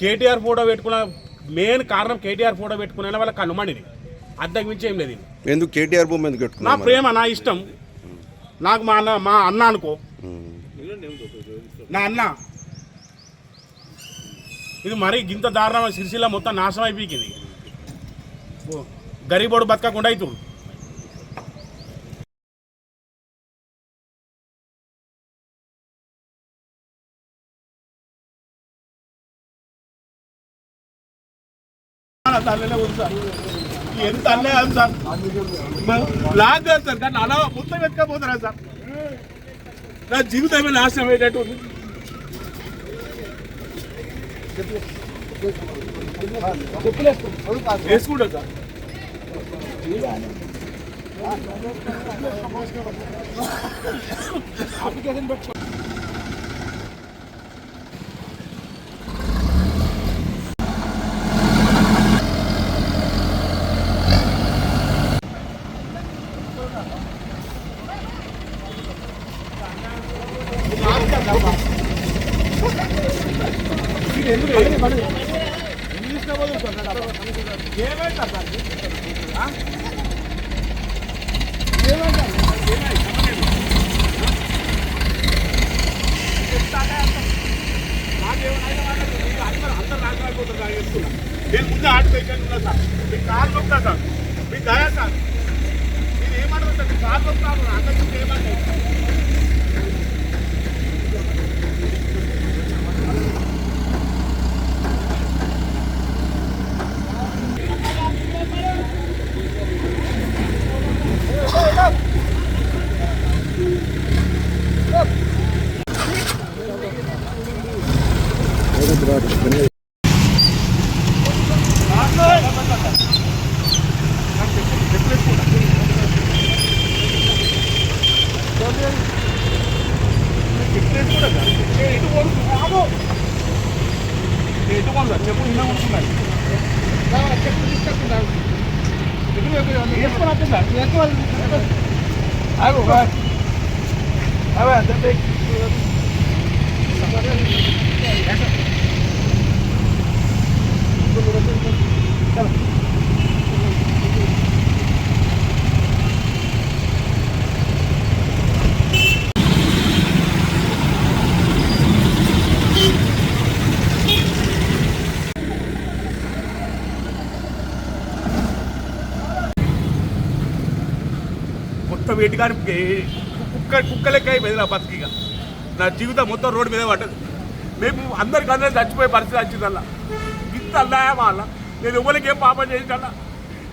KTR photo పెట్టుకున్న main కారణం KTR photo పెట్టుకునే వాళ్ళ కనుమడిది అద్దెకి మించి ఏం లేదు. ఎందుకు కేటీఆర్ ఎందుకు నా ప్రేమ నా ఇష్టం. నాకు మా అన్న మా అన్న అనుకో. నా అన్న. ఇది మరీ గింత దారుణం సిరిసిల్ల మొత్తం నాశనం అయిపోయింది. గరీబోడు బతకకుండా అవుతుంది తల్లనే ఉంది సార్ ఎంత అన్యాయం సార్ లాగ్ కాదు సార్ కానీ అలా మొత్తం వెతకపోతున్నా సార్ నా జీవితమే నాశనం అయ్యేటట్టు ఉంది వేసుకుంటా సార్ నేను ముందు ఉన్నా సార్. మీ కార్ సార్. మీ దయా సార్. మీరు ఏమంటారు సార్ మీ కార్ నొక్కాను అందరికీ ఏమంటారు? చెప్పు నిన్న ఉంటున్నాయి చెప్పు తీసుకొస్తున్నాను వేసుకొని వస్తుందా ఆగు అవే అంతే మొత్తం వేటిగాని కుక్క కుక్క లెక్క అయిపోయింది నా బతికిగా. నా జీవితం మొత్తం రోడ్డు మీద పడ్డది. మేము అందరికి అందరూ చచ్చిపోయే పరిస్థితి వచ్చిందల్లా. ఇంత అన్నాయమా అల్ల నేను ఎవరికి ఏం పాపం చేయించాలా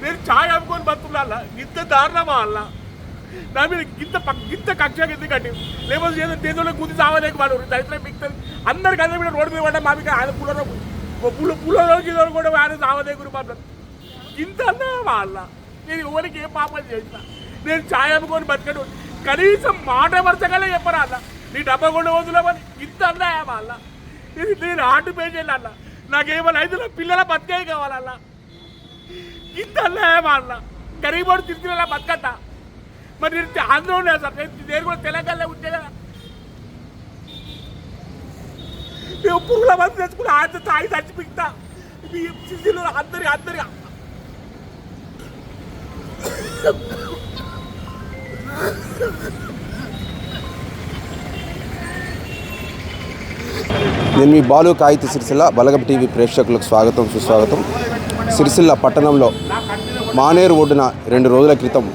నేను ఛాయ్ అమ్ముకొని బతుకున్నా ఇంత దారుణమా అల్ల నా మీద ఇంత పక్- ఇంత కక్ష ఎందుకంటే లేకపోతే ఏదో దేనిలో గుద్ది సావలేక వాడు దరిద్రం మిగతా అందరికి అందరి మీద రోడ్డు మీద పడ్డా మా మీద ఆయన పులలో పుల్ల పులలో గిలో కూడా ఆయన సావలేకురు పాపం. ఇంత అన్నా వాళ్ళ. నేను ఎవరికి ఏం పాపం చేసినా. నేను ఛాయ్ అమ్ముకొని బతకడు కనీసం మాట వరుసగానే చెప్పరా అన్న. నీ డబ్బా కూడా వదులేమని ఇంత అన్నాయా అల్ల ఇది నేను ఆటు పే అన్న. నాకేమైనా ఐదు పిల్లల బతికే కావాలన్న. ఇంత అన్నాయా అన్న? తిరిగి అలా బతకట మరి నేను ఆంధ్రలో సార్. నేను నేను కూడా తెలంగాణలో ఉంటే కదా. మేము పురుగుల మంది తెచ్చుకుని ఆడితే తాగి చచ్చిపిస్తా ఈ అందరి అందరి నేను మీ బాలు కాగిత సిరిసిల్ల బలగం టీవీ ప్రేక్షకులకు స్వాగతం సుస్వాగతం. సిరిసిల్ల పట్టణంలో మానేరు ఒడ్డున రెండు రోజుల క్రితం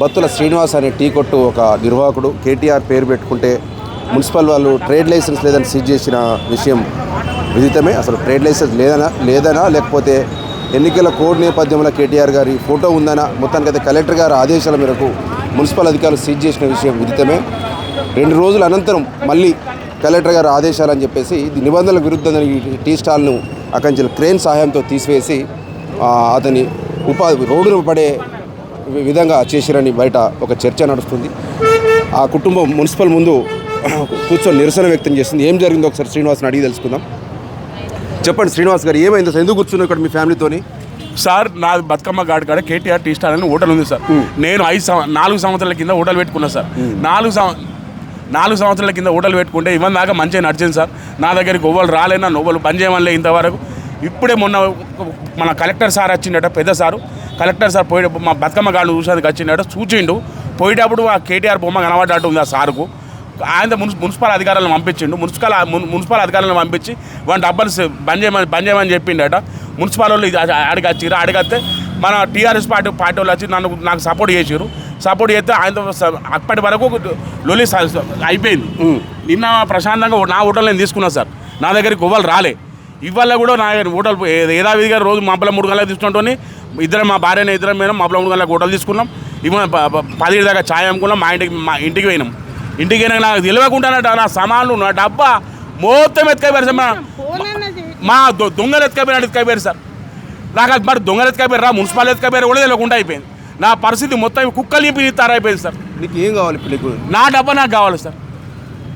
బత్తుల శ్రీనివాస్ అనే టీ కొట్టు ఒక నిర్వాహకుడు కేటీఆర్ పేరు పెట్టుకుంటే మున్సిపల్ వాళ్ళు ట్రేడ్ లైసెన్స్ లేదని సీజ్ చేసిన విషయం విదితమే. అసలు ట్రేడ్ లైసెన్స్ లేదనా లేదనా? లేకపోతే ఎన్నికల కోడ్ నేపథ్యంలో కేటీఆర్ గారి ఫోటో ఉందనా? మొత్తానికైతే కలెక్టర్ గారి ఆదేశాల మేరకు మున్సిపల్ అధికారులు సీజ్ చేసిన విషయం విదితమే. రెండు రోజుల అనంతరం మళ్ళీ కలెక్టర్ గారు ఆదేశాలని చెప్పేసి ఇది నిబంధనలకు విరుద్ధంగా టీ స్టాల్ను అక్కడి నుంచి క్రేన్ సహాయంతో తీసివేసి అతని ఉపాధి రోడ్డును పడే విధంగా చేసిరని బయట ఒక చర్చ నడుస్తుంది. ఆ కుటుంబం మున్సిపల్ ముందు కూర్చొని నిరసన వ్యక్తం చేస్తుంది. ఏం జరిగిందో ఒకసారి శ్రీనివాస్ని అడిగి తెలుసుకుందాం. చెప్పండి శ్రీనివాస్ గారు ఏమైంది? ఎందుకు కూర్చున్నారు ఇక్కడ మీ ఫ్యామిలీతోని? సార్ నా బతుకమ్మ గాడి కాడ కేటీఆర్ టీ స్టాల్ అని హోటల్ ఉంది సార్. నేను ఐదు సంవ నాలుగు సంవత్సరాల కింద హోటల్ పెట్టుకున్నా సార్. నాలుగు సంవ నాలుగు సంవత్సరాల కింద హోటల్ పెట్టుకుంటే ఇవన్న దాకా మంచిగా నడిచింది సార్. నా దగ్గరికి ఒవ్వలు రాలేనా నువ్వులు పని చేయమని ఇంతవరకు. ఇప్పుడే మొన్న మన కలెక్టర్ సార్ వచ్చిండట పెద్ద సారు. కలెక్టర్ సార్ పోయి మా బతుకమ్మ గాడు చూసేందుకు వచ్చిండట చూచిండు. పోయేటప్పుడు ఆ కేటీఆర్ బొమ్మ కనబడ్డట్టు ఉంది ఆ సారుకు. ఆయన మున్సి మున్సిపల్ అధికారులను పంపించిండు. మున్సిపల్ మున్- మున్సిపల్ అధికారులను పంపించి వాడి డబ్బులు బంద్ చేయమని బంద్ చేయమని చెప్పిండట. మున్సిపల్ వాళ్ళు ఇది అడిగి వచ్చిర్రు. అడిగితే మన టీఆర్ఎస్ పార్టీ పార్టీ వాళ్ళు వచ్చి నన్ను నాకు సపోర్ట్ చేసారు సపోర్ట్ చేస్తే ఆయనతో అప్పటి వరకు లొలి అయిపోయింది. నిన్న ప్రశాంతంగా నా హోటల్ నేను తీసుకున్నాను సార్. నా దగ్గరికి ఇవ్వాలి రాలే. ఇవాళ కూడా నా దగ్గర హోటల్ యథావిధిగా రోజు మాపల మూడు గంటలకు తీసుకుంటూనే ఇద్దరం మా భార్యనే ఇద్దరం మేము మాపల మూడు గంటలకు హోటల్ తీసుకున్నాం. ఇవ్వ పదిహేడు దాకా ఛాయ్ అమ్ముకున్నాం మా ఇంటికి మా ఇంటికి పోయినాం. ఇంటికి నాకు తెలియకుండానట నా సామాన్లు నా డబ్బా మొత్తం ఎత్తుకపోయారు సార్. మా దొంగలు ఎత్తుకపోయినట్టు ఎత్తుకపోయారు సార్. నాకు అది మరి దొంగలు ఎత్తుకపోయారు రా మున్సిపల్ ఎత్తుకపోయారు కూడా తెలియకుండా అయిపోయింది. నా పరిస్థితి మొత్తం కుక్కలు నింపి అయిపోయింది సార్. నీకు ఏం కావాలి నీకు నా డబ్బా నాకు కావాలి సార్.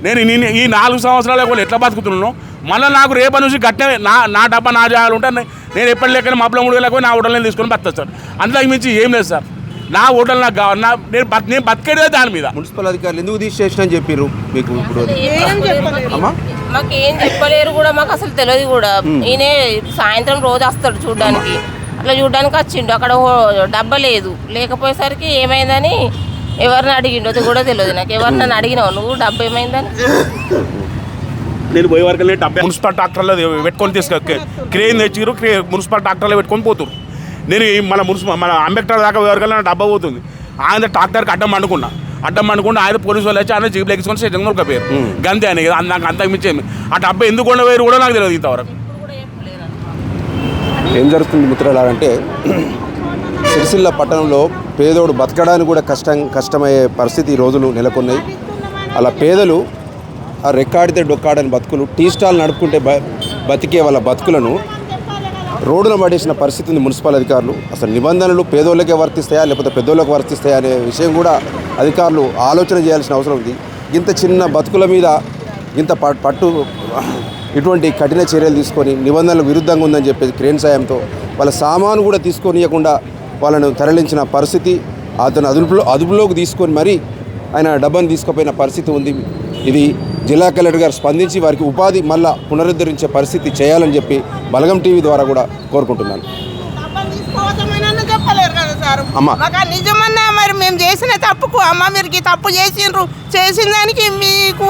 నేను నేను ఈ నాలుగు సంవత్సరాలు కూడా ఎట్లా బతుకుతున్నాను మళ్ళీ నాకు రేపటి నుంచి గట్టే నా నా డబ్బా నా జాగాలు ఉంటే నేను ఎప్పటి లెక్కన మా మూడు వేలకు నా హోటల్ నేను తీసుకొని బతుకుతాను సార్. అంతకు మించి ఏం లేదు సార్. నా హోటల్ నాకు కావాలి నా నేను బత్ నేను బతికేదే దాని మీద. మున్సిపల్ అధికారులు ఎందుకు తీసేసిన అని చెప్పారు మీకు ఇప్పుడు? ఏం చెప్పలేదు. అమ్మా? మాకు ఏం చెప్పలేరు కూడా మాకు అసలు తెలియదు కూడా. ఈయన సాయంత్రం రోజు వస్తాడు చూడడానికి. అట్లా చూడడానికి వచ్చిండు. అక్కడ ఓ- డబ్బా లేదు. లేకపోయేసరికి ఏమైందని ఎవరిని అడిగిండు? అది కూడా తెలియదు నాకు. ఎవరిని అడిగినావు? నువ్వు డబ్బా ఏమైందని? నేను పోయే వరకు మున్సిపల్ ట్రాక్టర్లో పెట్టుకొని తీసుకు క్రేన్ తెచ్చిరు క్రే మున్సిపల్ ట్రాక్టర్లో పెట్టుకొని పోతురు నేను మన మున్సిపల్ మన అంబేద్కర్ దాకా పోయే వరకు నా డబ్బా పోతుంది. ఆయన ట్రాక్టర్కి అడ్డం పండుకున్నా. అడ్డం పండుకుంటే ఆయన పోలీసు వాళ్ళు వచ్చి ఆయన జీపులు ఎక్కించుకొని స్టేషన్ ఒక పేరు గంతే అని నాకు అంతకు మించి ఏమి. ఆ డబ్బా ఎందుకు ఉండవేరు కూడా నాకు తెలియదు ఇంతవరకు. ఏం జరుగుతుంది మిత్రులారంటే సిరిసిల్ల పట్టణంలో పేదోడు బతకడానికి కూడా కష్టం కష్టమయ్యే పరిస్థితి ఈ రోజులు నెలకొన్నాయి. అలా పేదలు ఆ రెక్కాడితే డొక్కాడని బతుకులు టీ స్టాల్ నడుపుకుంటే బ బతికే వాళ్ళ బతుకులను రోడ్డున పడేసిన పరిస్థితి ఉంది మున్సిపల్ అధికారులు. అసలు నిబంధనలు పేదోళ్ళకే వర్తిస్తాయా లేకపోతే పెద్దోళ్ళకి వర్తిస్తాయా అనే విషయం కూడా అధికారులు ఆలోచన చేయాల్సిన అవసరం ఉంది. ఇంత చిన్న బతుకుల మీద ఇంత ప- పట్టు ఇటువంటి కఠిన చర్యలు తీసుకొని నిబంధనలకు విరుద్ధంగా ఉందని చెప్పేసి క్రేన్ సాయంతో వాళ్ళ సామాను కూడా తీసుకొనియకుండా వాళ్ళను తరలించిన పరిస్థితి అతను అదుపులో అదుపులోకి తీసుకొని మరీ ఆయన డబ్బాను తీసుకుపోయిన పరిస్థితి ఉంది. ఇది జిల్లా కలెక్టర్ గారు స్పందించి వారికి ఉపాధి మళ్ళా పునరుద్ధరించే పరిస్థితి చేయాలని చెప్పి బలగం టీవీ ద్వారా కూడా కోరుకుంటున్నాను. అమ్మ. నిజమన్నా మరి మేము చేసిన తప్పుకు అమ్మ మీరు తప్పు చేసిండ్రు చేసిన దానికి మీకు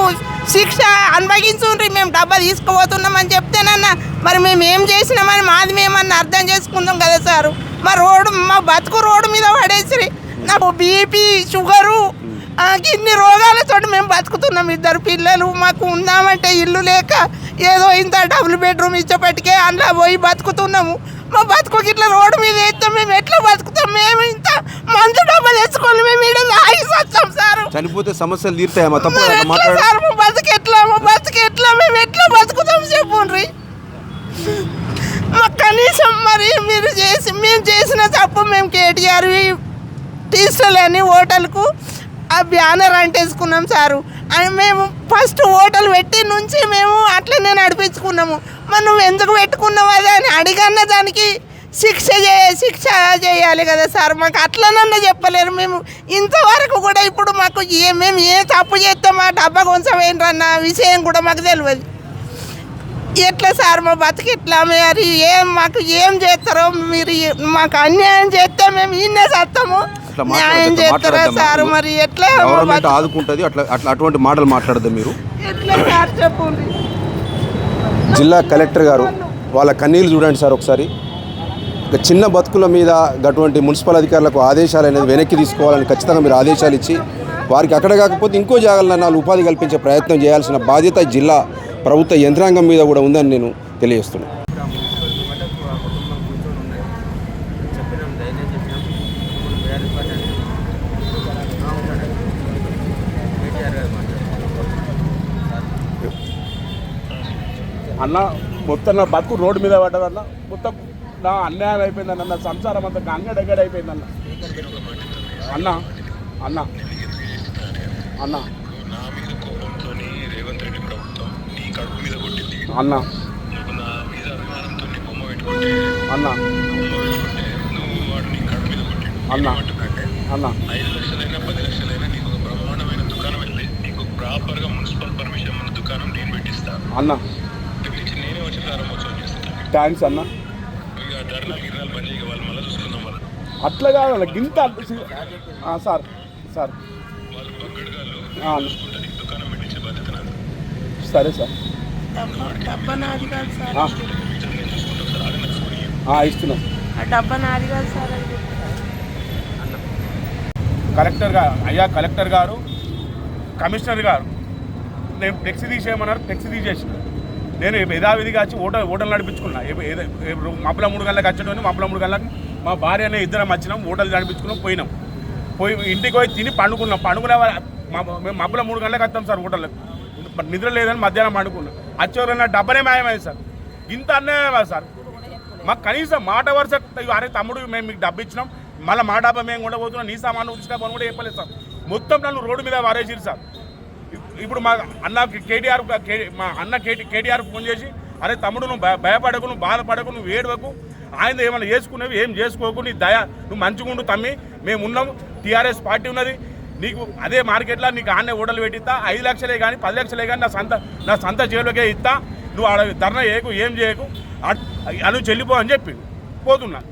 శిక్ష అనుభవించుండ్రి మేము డబ్బా తీసుకుపోతున్నామని చెప్తేనన్నా మరి మేము ఏం చేసినామని మాది మేమన్నా అర్థం చేసుకుందాం కదా సార్. మా రోడ్డు మా బతుకు రోడ్డు మీద పడేసి నాకు బీపీ షుగరు ఇన్ని రోగాలతో మేము బతుకుతున్నాం. ఇద్దరు పిల్లలు మాకు ఉందామంటే ఇల్లు లేక ఏదో ఇంత డబుల్ బెడ్రూమ్ ఇచ్చేపటికే అందులో పోయి బతుకుతున్నాము. మా బతుకుకి ఇట్లా రోడ్డు మీద వేస్తే మేము ఎట్లా బతుకుతాం? మేము ఇంత మందు డబ్బులు తెచ్చుకొని మేము ఇక్కడ ఆగి వస్తాం సార్. చనిపోతే సమస్యలు తీరుతాయమ్మా తప్పు సార్? మా బతుకు ఎట్లా? మా బతుకు ఎట్లా? మేము ఎట్లా బతుకుతాం చెప్పుండ్రి మాకు కనీసం మరి మీరు చేసి మేము చేసిన తప్పు మేము కేటీఆర్ తీసుకోలేని హోటల్కు ఆ బ్యానర్ అంటేసుకున్నాం సారు. అని మేము ఫస్ట్ హోటల్ పెట్టి నుంచి మేము అట్లనే నడిపించుకున్నాము. మరి నువ్వు ఎందుకు పెట్టుకున్నావు అది అని అడిగన్న దానికి శిక్ష చే శిక్ష చేయాలి కదా సార్. మాకు అట్లనన్నా చెప్పలేరు మేము. ఇంతవరకు కూడా ఇప్పుడు మాకు ఏ మేము ఏ తప్పు చేస్తాం ఆ డబ్బా కొంచెం ఏంటన్న విషయం కూడా మాకు తెలియదు. ఎట్లా సార్ మా బతికిట్లా ఎట్లా? మరి ఏం మాకు ఏం చేస్తారో మీరు మాకు అన్యాయం చేస్తే మేము ఇన్నే చేస్తాము అట్లా న్యాయం చేస్తారా. సార్? మరి ఎట్లా గవర్నమెంట్ ఆదుకుంటుంది అట్లా అట్లా అటువంటి మాటలు మాట్లాడద్దు మీరు. జిల్లా కలెక్టర్ గారు వాళ్ళ కన్నీళ్ళు చూడండి సార్ ఒకసారి. చిన్న బతుకుల మీద అటువంటి మున్సిపల్ అధికారులకు ఆదేశాలు అనేది వెనక్కి తీసుకోవాలని ఖచ్చితంగా మీరు ఆదేశాలు ఇచ్చి వారికి అక్కడ కాకపోతే ఇంకో జాగాలన్నా వాళ్ళు ఉపాధి కల్పించే ప్రయత్నం చేయాల్సిన బాధ్యత జిల్లా ప్రభుత్వ యంత్రాంగం మీద కూడా ఉందని నేను తెలియజేస్తున్నాను చెప్పినాం ధైర్యం చెప్పినాం ఇప్పుడు బీఆర్ఎస్ పార్టీ అంటే కేటీఆర్ గారు అన్న మొత్తం నా బతుకు రోడ్డు మీద పడ్డదన్న మొత్తం నా అన్యాయం అయిపోయిందన్న నా సంసారం అంతా గంగడగడ అయిపోయిందన్న అన్న. అన్న అన్న అన్న. అన్న. అన్న. అన్న. ఐదు లక్షలైనా పది లక్షలైనా నీకు ఒక బ్రహ్మాండమైన దుకాణం వెళ్ళి నీకు ప్రాపర్గా మున్సిపల్ పర్మిషన్ ఉన్న దుకాణం నేను పెట్టిస్తాను అన్న. చూసుకుందాం మనం అట్లా కాదు అలా గింత ఆ, సార్ సార్. అన్న. సరే సార్. ఇస్తున్నాం. కలెక్టర్ గారు అయ్యా కలెక్టర్ గారు కమిషనర్ గారు నేను ఫ్లెక్సీ తీసేయమన్నారు ఫ్లెక్సీ తీసేసిన నేను యథావిధిగా వచ్చి ఓట ఓటలు నడిపించుకున్నా. మబ్బుల మూడు గంటలకు వచ్చేటోని మబ్బుల మూడు గంటలకు మా భార్య అనే ఇద్దరం వచ్చినాం ఓటలు నడిపించుకున్నాం పోయినాం. పోయి ఇంటికి పోయి తిని పండుకున్నాం. పండుకునే మా- మేము మబ్బుల మూడు గంటలకు వస్తాం సార్ ఓటర్లకు. నిద్ర లేదని మధ్యాహ్నం పండుకున్నాం. వచ్చేవారన్నా డబ్బనే మాయమైంది సార్. ఇంత అన్యాయమా సార్? మాకు కనీసం మాట వరుస అరే తమ్ముడు మేము మీకు డబ్బు ఇచ్చినాం మళ్ళీ మా డబ్బా మేము కూడా పోతున్నాం నీ సామాను తీసుకొని కూడా చెప్పలేదు సార్. మొత్తం నన్ను రోడ్డు మీద వారేసిరు సార్. ఇప్పుడు మా అన్న కేటీఆర్ కే- మా అన్న కేటీ కేటీఆర్ ఫోన్ చేసి అరే తమ్ముడు నువ్వు భయపడకు నువ్వు బాధపడకు నువ్వు ఏడవకు. ఆయన ఏమైనా చేసుకునేవి ఏం చేసుకోకు నీ దయ నువ్వు మంచిగుండు తమ్మి. మేము ఉన్నాం టీఆర్ఎస్ పార్టీ ఉన్నది. నీకు అదే మార్కెట్లో నీకు ఆన్నే ఓటలు పెట్టిస్తా. ఐదు లక్షలే కానీ పది లక్షలే కానీ నా సంత నా సంత జైలుకే ఇస్తా. నువ్వు ఆడ ధర్నా చేయకు ఏం చేయకు. అట్- అను చెల్లిపో అని చెప్పి పోతున్నా.